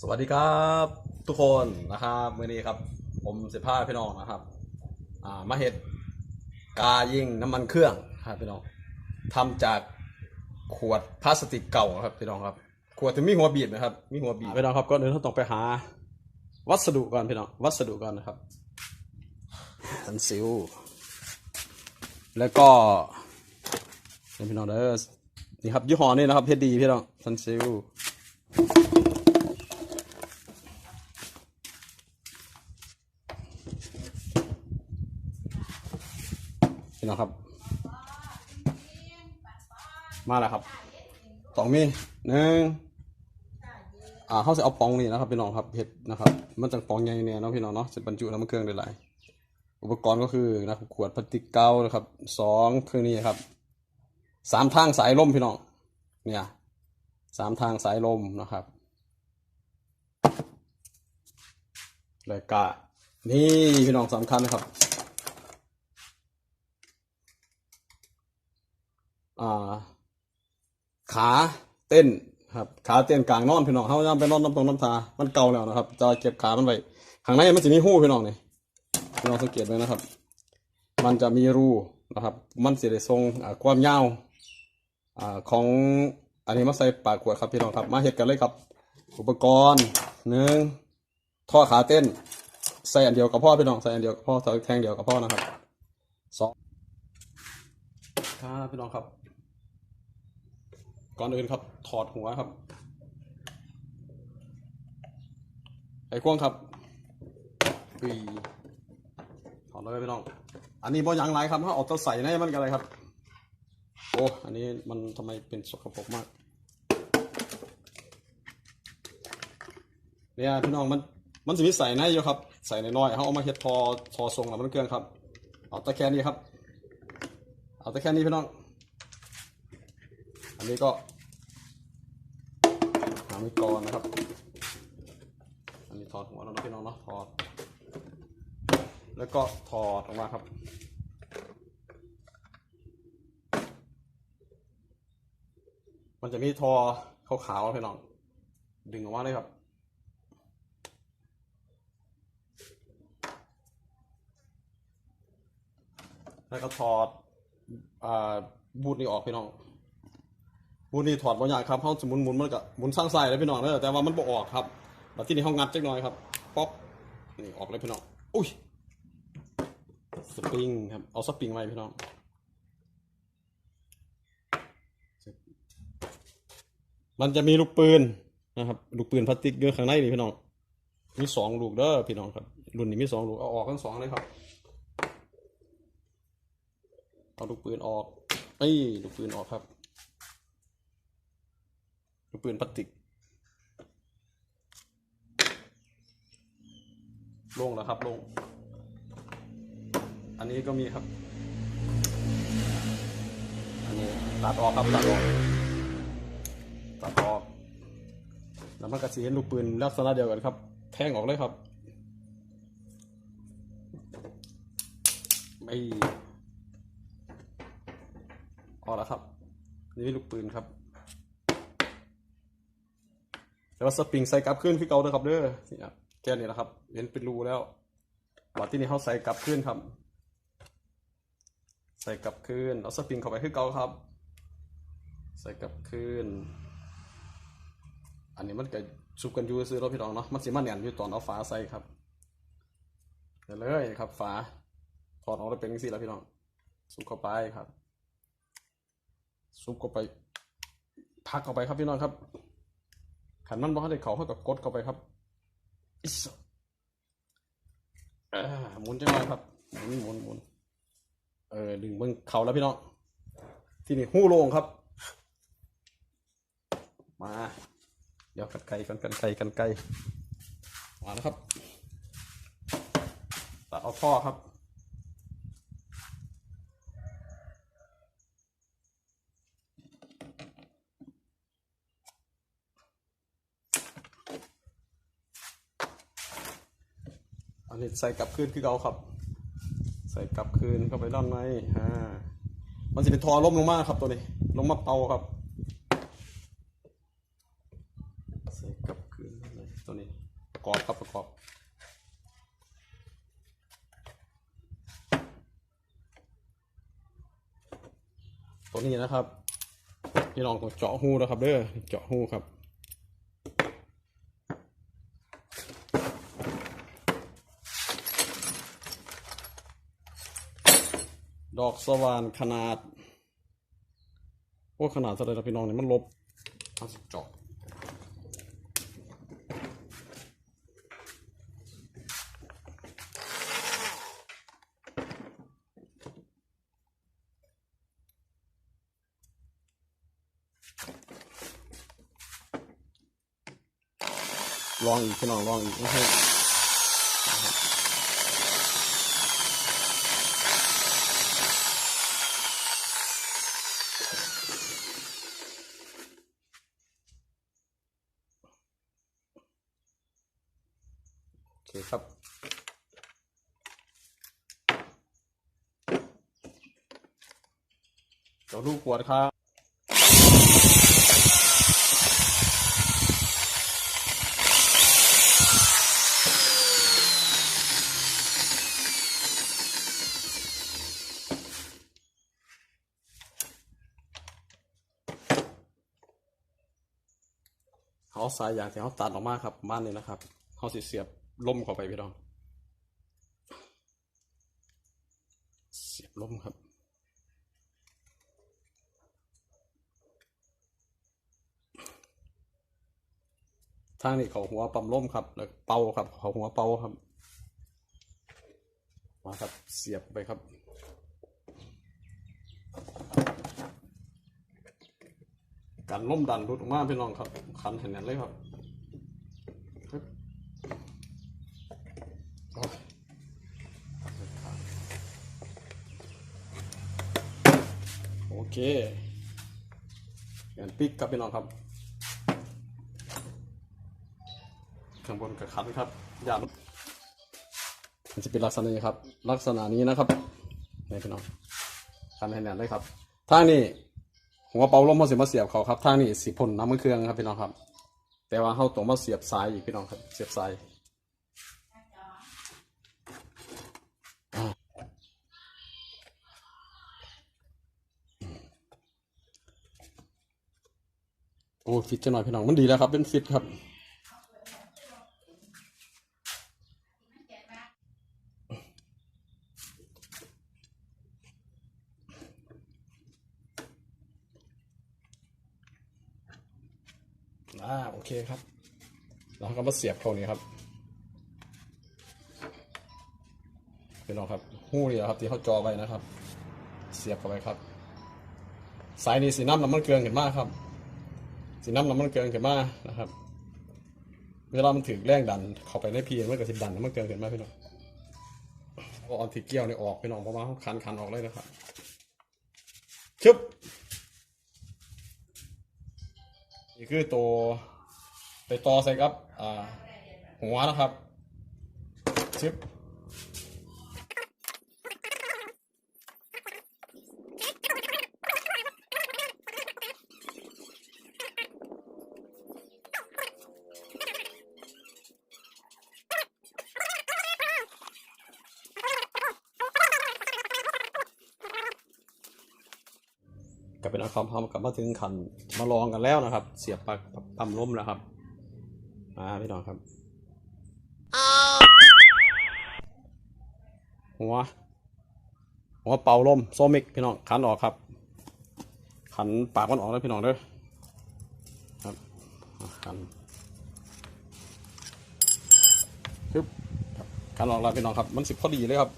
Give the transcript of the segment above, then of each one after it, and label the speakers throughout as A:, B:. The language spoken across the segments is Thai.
A: สวัสดีครับทุกคนนะครับมื่อนี้ครับ ผมสิพาพี่น้องนะครับ อ่ามาเห็ดกายิงน้ำมันเครื่องครับพี่น้องทำจากขวดพลาสติกเก่าครับพี่น้องครับ ขวดที่มีหัวบีบนะครับ มีหัวบีบพี่น้องครับก่อนอื่นเราต้องไปหา วัสดุก่อนพี่น้องวัสดุก่อนนะครับสันซิลแล้วก็นี่พี่น้องเด้อนี่ครับยี่ห้อนี้นะครับเพชรดีพี่น้องสันซิล พี่น้องครับ มาแล้วครับสองมีหนึ่งอ่าเขาจะเอาปองนี่นะครับพี่น้องครับเห็ดนะครับ มันจังปองใหญ่เนี่ยเนาะพี่น้องเนาะจะบรรจุน้ำเครื่องได้หลายอุปกรณ์ก็คือนะครับขวดพลาสติกเก่านะครับสองเครื่องนี้ครับสามทางสายลมพี่น้องเนี่ยสามทางสายลมนะครับแล้วก็นี่พี่น้องสำคัญนะครับ อ่า ขาเต้นครับขาเต้นกลางนอนพี่น้องเขาจะไปนอนน้ำตรงน้ำตา มันเก่าแล้วนะครับ จะเก็บขามันไว้ข้างในมันจะมีหูพี่น้องนี่พี่น้องสังเกตไว้นะครับ มันจะมีรูนะครับ มันจะได้ทรงความยาวอของอันนี้มาใส่ปากขวดครับพี่น้องครับ มาเห็ดกันเลยครับ อุปกรณ์หนึ่งท่อขาเต้น ใส่อันเดียวกับพ่อพี่น้องใส่อันเดียวกับพ่อใส่แทงเดียวกับพ่อนะครับสอง ครับพี่น้องครับ ก่อนอื่นครับ ถอดหัวครับ ไอ้ควงครับปีถอดเลยพี่น้อง อันนี้บ่หยังไรครับถ้าออกตัวใส่ในมันกันเลยครับ โอ้ อันนี้มันทำไมเป็นสกปรกมาก เนี่ยพี่น้องมันมันจะมีใส่ในอยู่ครับ ใส่ในน้อยเขาเอามาเฮ็ดทอทอทรงแล้วมันเกลืองครับ เอาตะแค่นี้ครับ เอาแตะแค่นี้พี่น้อง อันนี้ก็หาไม่กรนะครับ อันนี้ถอดหัวแล้วนะพี่น้องเนาะถอด แล้วก็ถอดออกมาครับมันจะมีทอขาวๆพี่น้อง ดึงออกมาเลยครับ แล้วก็ถอด อ่าบูทนี่ออกพี่น้องบูทนี่ถอดบางอย่างครับเขาสมุนหมุนมันก็หมุนสร้างไส้เลยพี่น้องเด้อแต่ว่ามันบ่ออกครับแล้วที่นี่เขางัดจักหน่อยครับป๊อกนี่ออกเลยพี่น้องอุ้ยสปริงครับเอาสปริงไว้พี่น้องมันจะมีลูกปืนนะครับลูกปืนพลาสติกอยู่ข้างในนี่พี่น้องมีสองลูกเด้อพี่น้องครับรุ่นนี้มีสองลูกเอาออกทั้งสองเลยครับ เอาลูกปืนออกเอ้ยลูกปืนออกครับ ลูกปืนพลาสติกลงแล้วครับลง อันนี้ก็มีครับ อันนี้ตัดออกครับตัดออก ตัดออก แล้วมันก็สีเห็นลูกปืนลักษณะเดียวกันครับ แทงออกเลยครับ ไม่ ออแล้วครับ นี่ลูกปืนครับ แต่ว่าสปริงใส่กลับขึ้นคือเก่าเด้อครับเด้อนี่ครับแค่นี้แหละครับ เห็นเป็นรูแล้วว่าที่นี่เขาใส่กลับขึ้นครับ ใส่กลับขึ้นเอาสปริงเข้าไปคือเก่าครับ ใส่กลับขึ้น อันนี้มันก็ซุบกันอยู่ซื้อเราพี่น้องเนาะมันสิมาแหนนอยู่ตอนเอาฝาใส่ครับเดี๋ยวเลยครับฝาถอดออกแล้วเป็นจังซี่แล้วพี่น้องซุบเข้าไปครับ ซุปเข้าไปพักเข้าไปครับพี่น้องครับ ขันมันบ่ให้ได้เขาเขากับกดเข้าไปครับอิสหมุนจังเลยครับหมุนหมุนหมุนเออดึงเบิ่งเขาแล้วพี่น้องที่นี่หู้โล่งครับ มาเดี๋ยวกันไกลกันกันไกลกันไกลมาแล้วครับตัดเอาท่อครับ นนี้ใส่กลับคืนคือเก่าครับ ใส่กลับคืนเข้าไปด้านในฮะมันจะเป็นทอล้มลงมาครับตัวนี้ ลงมาเป่าครับ ใส่กลับคืนตัวนี้ประกอบครับประกอบตัวนี้นะครับพี่น้องต้องเจาะหูนะครับเด้อเจาะหูครับ ดอกสว่านขนาดโอ้ขนาดเท่าไหรล่ะพี่น้องเนี่ยมันลบเอาสิเจาะลองอีกพี่น้องลองอีกไม่ให้โครับ เดี๋ยวดูขวดครับเขาสายยางที่เขาตัดออกมาครับบ้านนี้นะครับเขาเสียบ ล่มเข้าไปพี่น้อง เสียบล่มครับ ทางนี้เขาหัวปั๊มล่มครับ แล้วเป่าครับเขาหัวเป่าครับ มาครับ เสียบไปครับกันล่มดันรุดออกมาพี่น้องครับคันเห็นนั่นเลยครับ โอเคเปลี่ยนปิกครับพี่น้องครับข้างบนกับคันครับย่ามันจะเป็นลักษณะนี้ครับ ลักษณะนี้นะครับนี่พี่น้องคันให้แน่นเลยครับทางนี้หัวเป่าลมมาเสียมาเสียบเขาครับทางนี้สิพ่นน้ำมันเครื่องครับพี่น้องครับ แต่ว่าเข้าต้องมาเสียบสายอีกพี่น้องครับ เสียบสาย โอ้ฟิตจะหน่อยพี่น้องมันดีแล้วครับ เป็นฟิตครับอ่าโอเคครับแล้วก็มาเสียบเข้านี้ครับพี่น้องครับหู้นี่แหละครับที่เขาจอไว้นะครับ เสียบเข้าไปครับ สายนี้สีน้ำน้ำมันเกลืองเห็นมากครับ สีน้ำน้ำมันเกลืองเห็นมานะครับ เวลามันถึงแรงดันเข้าไปในพีมันก็สิดันน้ำมันเกลืองเห็นมาพี่น้องเอาออนที่เกี่ยวเนี่ยออกพี่น้องเพราะว่าเขาคันคันออกเลยนะครับชึบนี่คือตัวไปต่อใส่กับหัวนะครับชึบ ก็เป็นอาความพร้อมกับมาถึงขันมาลองกันแล้วนะครับ เสียบปลั๊กปั๊มลมแล้วครับมาพี่น้องครับหัวหัวเป่าลมโซมิกพี่น้องขันออกครับ ขันปากมันออกแล้วพี่น้องเด้อครับขันปึ๊บครับขันออกแล้วพี่น้องครับ มันสิพอดีเลยครับ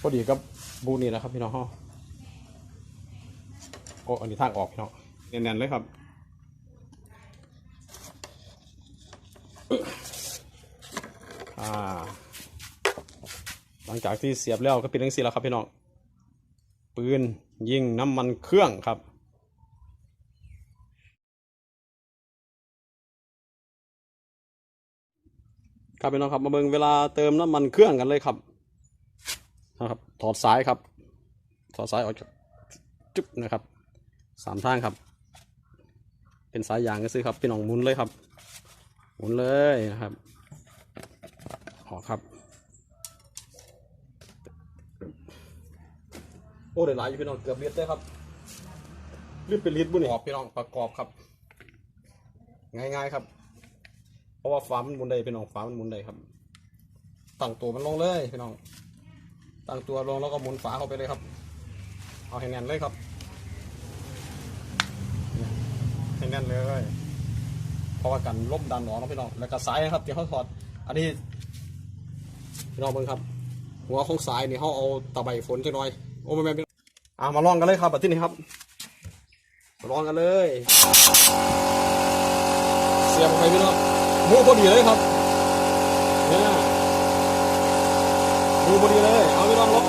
A: พอดีกับบูนี่นะครับพี่น้องฮะ อ้อันนี้ทางออกพี่น้องแน่นๆเลยครับหลังจากที่เสียบแล้วก็เป็นทั้งสี่แล้วครับพี่น้องปืนยิงน้ำมันเครื่องครับครับพี่น้องครับมาเบิ่งเวลาเติมน้ำมันเครื่องกันเลยครับนะครับ ถอดสายครับ ถอดสายออกจากจุ๊บนะครับ สามทางครับ เป็นสายยางก็ซื้อครับพี่น้องมุนเลยครับหมุนเลยนะครับออกครับโอ้ได้หลายอยู่พี่น้องเกือบลิตรได้ครับลิตรเป็นลิตรบุญนี่พี่น้องประกอบครับ ง่ายๆครับ เพราะว่าฟ้ามันมุนได้พี่น้องฟ้ามันมุนได้ครับตั้งตัวมันลงเลยพี่น้องตั้งตัวลงแล้วก็หมุนฝาเข้าไปเลยครับ เอาให้แน่นเลยครับเนี่ย แน่นเลยเพราะว่ากันลบดันหนอนะพี่น้องแล้วก็สายนะครับที่เขาถอด อันนี้พี่น้องเบิ่งครับ หัวของสายนี่เขาเอาตะไบฝนจังหน่อยโอ้ไม่ไม่ไม่อ่ามาลองกันเลยครับแบบที่นี่ครับมาลองกันเลย เสียบไปพี่น้องมือพอดีเลยครับเนี่ยมือพอดีเลยเอาพี่น้องลบค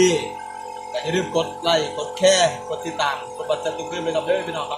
A: นี้แต่อย่าลืมกดไลค์กดแชร์กดติดตามกดบัตรจ้งเตือนเลยครับเด้อพี่น้องครับ